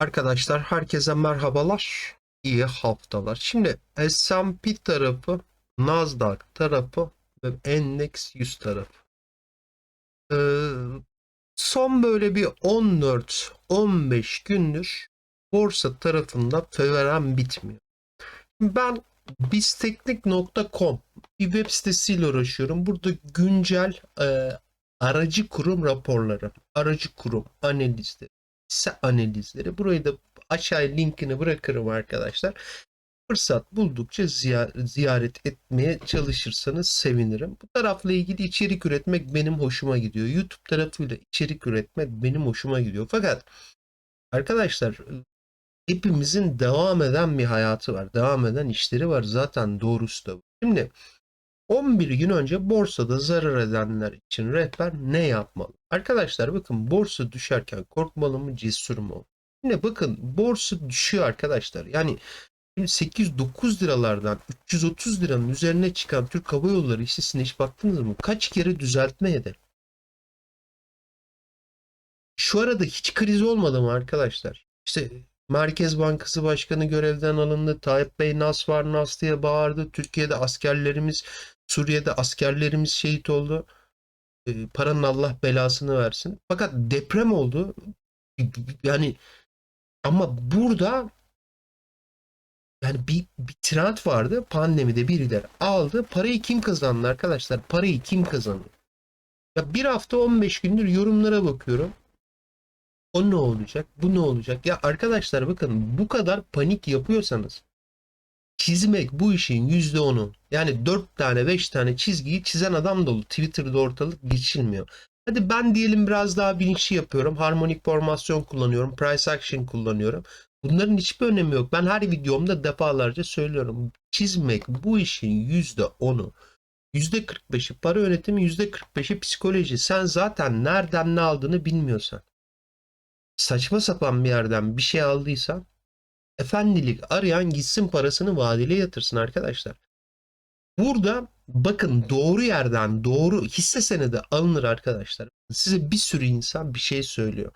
Arkadaşlar herkese merhabalar. İyi haftalar. Şimdi S&P tarafı, Nasdaq tarafı ve Endeks 100 tarafı. Ee, son böyle bir 14-15 gündür borsa tarafında feveren bitmiyor. Ben bizteknik.com bir web sitesiyle uğraşıyorum. Burada güncel e, aracı kurum raporları, aracı kurum analizleri, analizleri. Burayı da aşağıya linkini bırakırım arkadaşlar. Fırsat buldukça ziya- ziyaret etmeye çalışırsanız sevinirim. Bu tarafla ilgili içerik üretmek benim hoşuma gidiyor. YouTube tarafıyla içerik üretmek benim hoşuma gidiyor. Fakat arkadaşlar hepimizin devam eden bir hayatı var. Devam eden işleri var. Zaten doğrusu da. Şimdi 11 gün önce borsada zarar edenler için rehber ne yapmalı? Arkadaşlar bakın borsa düşerken korkmalı mı cesur mu? Yine bakın borsa düşüyor arkadaşlar. Yani 8-9 liralardan 330 liranın üzerine çıkan Türk Hava Yolları hissesine hiç baktınız mı? Kaç kere düzeltme yedi? Şu arada hiç kriz olmadı mı arkadaşlar? İşte Merkez Bankası Başkanı görevden alındı. Tayyip Bey nas var nas diye bağırdı. Türkiye'de askerlerimiz, Suriye'de askerlerimiz şehit oldu. Ee, paranın Allah belasını versin. Fakat deprem oldu. Yani ama burada yani bir, bir trend vardı. Pandemide birileri aldı. Parayı kim kazandı arkadaşlar? Parayı kim kazandı? Ya bir hafta 15 gündür yorumlara bakıyorum. O ne olacak? Bu ne olacak? Ya arkadaşlar bakın bu kadar panik yapıyorsanız çizmek bu işin %10'u. Yani 4 tane 5 tane çizgiyi çizen adam dolu. Twitter'da ortalık geçilmiyor. Hadi ben diyelim biraz daha bilinçli yapıyorum. Harmonik formasyon kullanıyorum. Price action kullanıyorum. Bunların hiçbir önemi yok. Ben her videomda defalarca söylüyorum. Çizmek bu işin %10'u. %45'i para yönetimi, %45'i psikoloji. Sen zaten nereden ne aldığını bilmiyorsan saçma sapan bir yerden bir şey aldıysan efendilik arayan gitsin parasını vadeli yatırsın arkadaşlar. Burada bakın doğru yerden doğru hisse senedi alınır arkadaşlar. Size bir sürü insan bir şey söylüyor.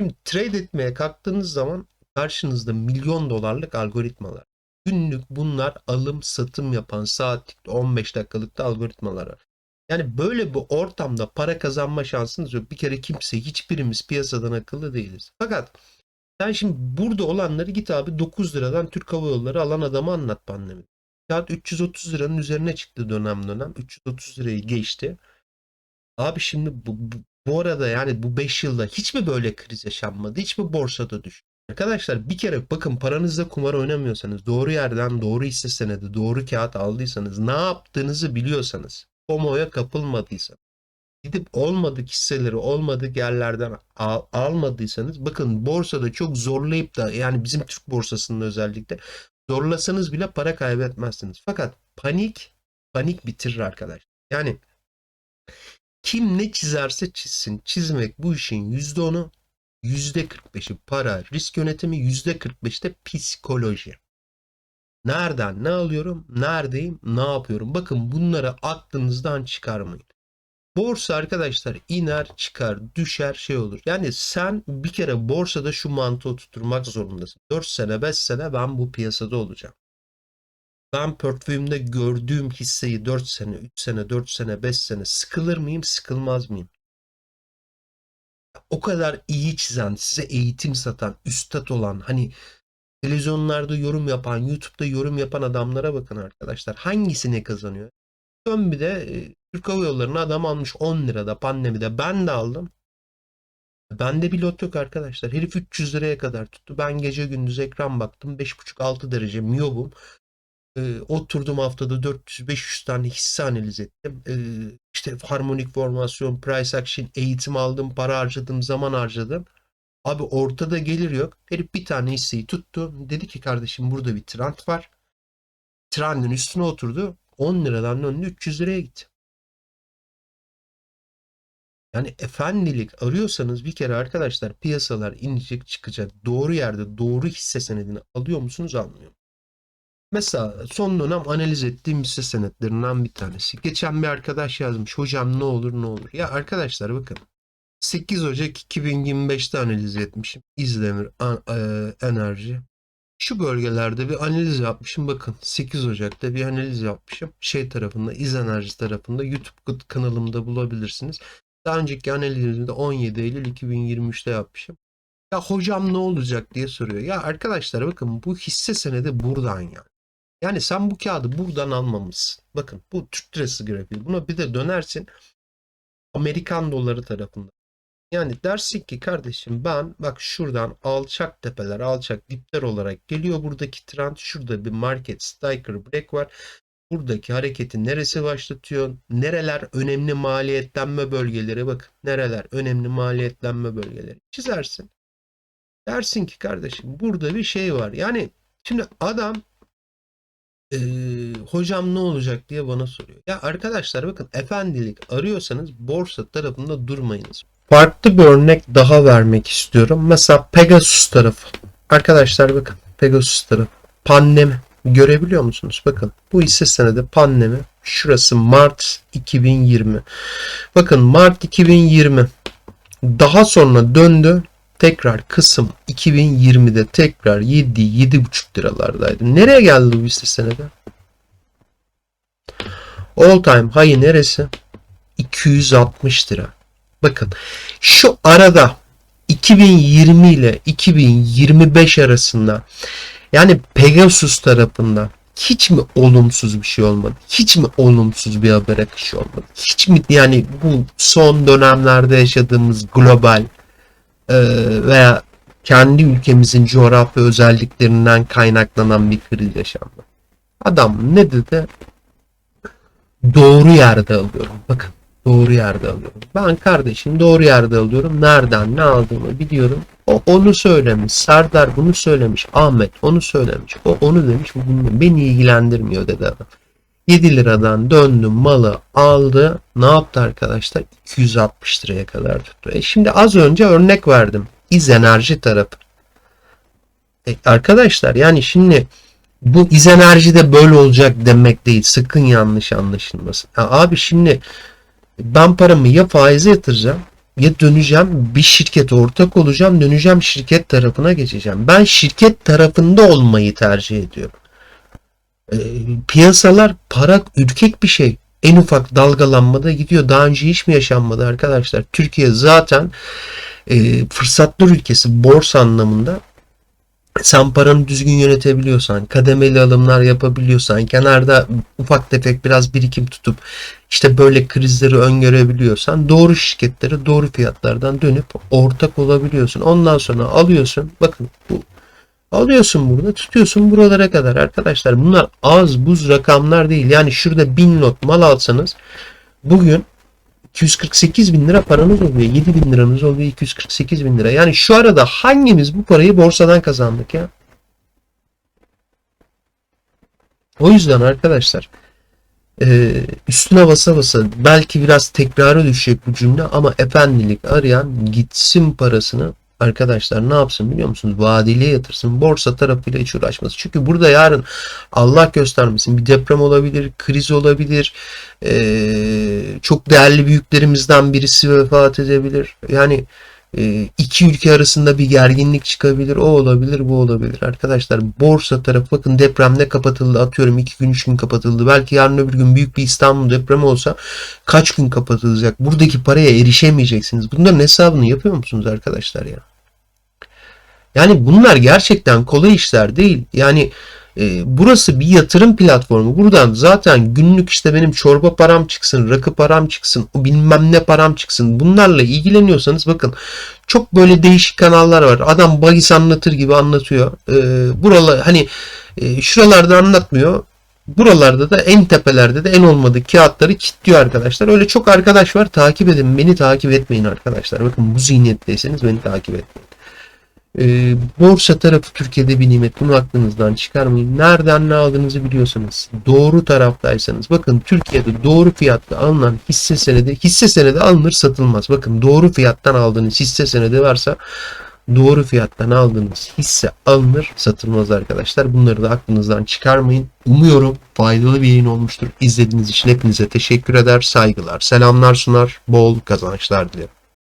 Şimdi trade etmeye kalktığınız zaman karşınızda milyon dolarlık algoritmalar. Günlük bunlar alım satım yapan saatlik 15 dakikalık da algoritmalar var. Yani böyle bir ortamda para kazanma şansınız yok. Bir kere kimse hiçbirimiz piyasadan akıllı değiliz. Fakat sen şimdi burada olanları git abi 9 liradan Türk Hava Yolları alan adamı anlat pandemi. Saat 330 liranın üzerine çıktı dönem dönem. 330 lirayı geçti. Abi şimdi bu, bu, bu arada yani bu 5 yılda hiç mi böyle kriz yaşanmadı? Hiç mi borsada düştü? Arkadaşlar bir kere bakın paranızla kumar oynamıyorsanız, doğru yerden doğru hisse senedi, doğru kağıt aldıysanız, ne yaptığınızı biliyorsanız, FOMO'ya kapılmadıysanız, gidip olmadık hisseleri olmadık yerlerden al, almadıysanız bakın borsada çok zorlayıp da yani bizim Türk borsasında özellikle zorlasanız bile para kaybetmezsiniz. Fakat panik panik bitirir arkadaş. Yani kim ne çizerse çizsin. Çizmek bu işin %10'u %45'i para, risk yönetimi %45'i de psikoloji. Nereden ne alıyorum, neredeyim, ne yapıyorum? Bakın bunları aklınızdan çıkarmayın. Borsa arkadaşlar iner çıkar düşer şey olur. Yani sen bir kere borsada şu mantığı tutturmak zorundasın. 4 sene 5 sene ben bu piyasada olacağım. Ben portföyümde gördüğüm hisseyi 4 sene 3 sene 4 sene 5 sene sıkılır mıyım sıkılmaz mıyım? O kadar iyi çizen size eğitim satan üstad olan hani televizyonlarda yorum yapan YouTube'da yorum yapan adamlara bakın arkadaşlar. Hangisine kazanıyor? Dön bir de e, Türk Hava Yolları'na adam almış 10 lirada pandemide. Ben de aldım. Bende bir lot yok arkadaşlar. Herif 300 liraya kadar tuttu. Ben gece gündüz ekran baktım. 5,5-6 derece miyobum. Ee, oturdum haftada 400-500 tane hisse analiz ettim. Ee, işte harmonik formasyon, price action, eğitim aldım, para harcadım, zaman harcadım. Abi ortada gelir yok. Herif bir tane hisseyi tuttu. Dedi ki kardeşim burada bir trend var. Trendin üstüne oturdu. 10 liradan döndü 300 liraya gitti. Yani efendilik arıyorsanız bir kere arkadaşlar piyasalar inecek çıkacak. Doğru yerde doğru hisse senedini alıyor musunuz almıyor? Mesela son dönem analiz ettiğim hisse senetlerinden bir tanesi. Geçen bir arkadaş yazmış. Hocam ne olur ne olur. Ya arkadaşlar bakın. 8 Ocak 2025'te analiz etmişim. İzdemir an- e, enerji. Şu bölgelerde bir analiz yapmışım. Bakın 8 Ocak'ta bir analiz yapmışım. Şey tarafında, İz Enerji tarafında YouTube kanalımda bulabilirsiniz. Daha önceki analizimde 17 Eylül 2023'te yapmışım. Ya hocam ne olacak diye soruyor. Ya arkadaşlar bakın bu hisse senedi buradan yani. Yani sen bu kağıdı buradan almamışsın. Bakın bu Türk lirası grafiği. Buna bir de dönersin Amerikan doları tarafında. Yani dersin ki kardeşim ben bak şuradan alçak tepeler, alçak dipler olarak geliyor buradaki trend. Şurada bir market striker break var. Buradaki hareketi neresi başlatıyor? Nereler önemli maliyetlenme bölgeleri? Bak nereler önemli maliyetlenme bölgeleri. Çizersin. Dersin ki kardeşim burada bir şey var. Yani şimdi adam eee, hocam ne olacak diye bana soruyor. Ya arkadaşlar bakın efendilik arıyorsanız borsa tarafında durmayınız. Farklı bir örnek daha vermek istiyorum. Mesela Pegasus tarafı. Arkadaşlar bakın Pegasus tarafı. Pandemi. Görebiliyor musunuz? Bakın bu hisse senedi pandemi. Şurası Mart 2020. Bakın Mart 2020. Daha sonra döndü. Tekrar Kasım 2020'de tekrar 7 7,5 liralardaydı. Nereye geldi bu hisse senedi? All time high neresi? 260 lira. Bakın şu arada 2020 ile 2025 arasında yani Pegasus tarafından hiç mi olumsuz bir şey olmadı? Hiç mi olumsuz bir haber akışı olmadı? Hiç mi yani bu son dönemlerde yaşadığımız global e, veya kendi ülkemizin coğrafya özelliklerinden kaynaklanan bir kriz yaşandı? Adam ne dedi? Doğru yerde alıyorum. Bakın doğru yerde alıyorum. Ben kardeşim doğru yerde alıyorum. Nereden ne aldığımı biliyorum. O onu söylemiş. Serdar bunu söylemiş. Ahmet onu söylemiş. O onu demiş. Bu bunu beni ilgilendirmiyor dedi adam. 7 liradan döndüm malı aldı. Ne yaptı arkadaşlar? 260 liraya kadar tuttu. E şimdi az önce örnek verdim. İz enerji tarafı. E arkadaşlar yani şimdi bu iz enerji de böyle olacak demek değil. Sakın yanlış anlaşılmasın. Ya abi şimdi ben paramı ya faize yatıracağım ya döneceğim bir şirkete ortak olacağım döneceğim şirket tarafına geçeceğim. Ben şirket tarafında olmayı tercih ediyorum. E, piyasalar para ürkek bir şey. En ufak dalgalanmada gidiyor. Daha önce hiç mi yaşanmadı arkadaşlar? Türkiye zaten e, fırsatlar ülkesi borsa anlamında sen paranı düzgün yönetebiliyorsan, kademeli alımlar yapabiliyorsan, kenarda ufak tefek biraz birikim tutup işte böyle krizleri öngörebiliyorsan doğru şirketlere doğru fiyatlardan dönüp ortak olabiliyorsun. Ondan sonra alıyorsun. Bakın bu alıyorsun burada tutuyorsun buralara kadar arkadaşlar. Bunlar az buz rakamlar değil. Yani şurada bin lot mal alsanız bugün 248 bin lira paranız oluyor. 7 bin liranız oluyor 248 bin lira. Yani şu arada hangimiz bu parayı borsadan kazandık ya? O yüzden arkadaşlar e, üstüne basa basa belki biraz tekrara düşecek bu cümle ama efendilik arayan gitsin parasını arkadaşlar ne yapsın biliyor musunuz? Vadeliye yatırsın. Borsa tarafıyla hiç uğraşmasın. Çünkü burada yarın Allah göstermesin bir deprem olabilir, kriz olabilir. Ee, çok değerli büyüklerimizden birisi vefat edebilir. Yani iki ülke arasında bir gerginlik çıkabilir. O olabilir, bu olabilir. Arkadaşlar borsa tarafı bakın depremde kapatıldı. Atıyorum iki gün, üç gün kapatıldı. Belki yarın öbür gün büyük bir İstanbul depremi olsa kaç gün kapatılacak? Buradaki paraya erişemeyeceksiniz. Bunların hesabını yapıyor musunuz arkadaşlar ya? Yani bunlar gerçekten kolay işler değil. Yani e, burası bir yatırım platformu. Buradan zaten günlük işte benim çorba param çıksın, rakı param çıksın, o bilmem ne param çıksın. Bunlarla ilgileniyorsanız bakın çok böyle değişik kanallar var. Adam bahis anlatır gibi anlatıyor. E, buralar hani e, şuralarda anlatmıyor. Buralarda da en tepelerde de en olmadığı kağıtları kilitliyor arkadaşlar. Öyle çok arkadaş var. Takip edin. Beni takip etmeyin arkadaşlar. Bakın bu zihniyetteyseniz beni takip etmeyin. E, borsa tarafı Türkiye'de bir nimet. Bunu aklınızdan çıkarmayın. Nereden ne aldığınızı biliyorsanız, doğru taraftaysanız. Bakın Türkiye'de doğru fiyatla alınan hisse senedi, hisse senedi alınır satılmaz. Bakın doğru fiyattan aldığınız hisse senedi varsa doğru fiyattan aldığınız hisse alınır satılmaz arkadaşlar. Bunları da aklınızdan çıkarmayın. Umuyorum faydalı bir yayın olmuştur. İzlediğiniz için hepinize teşekkür eder, saygılar, selamlar sunar, bol kazançlar dilerim.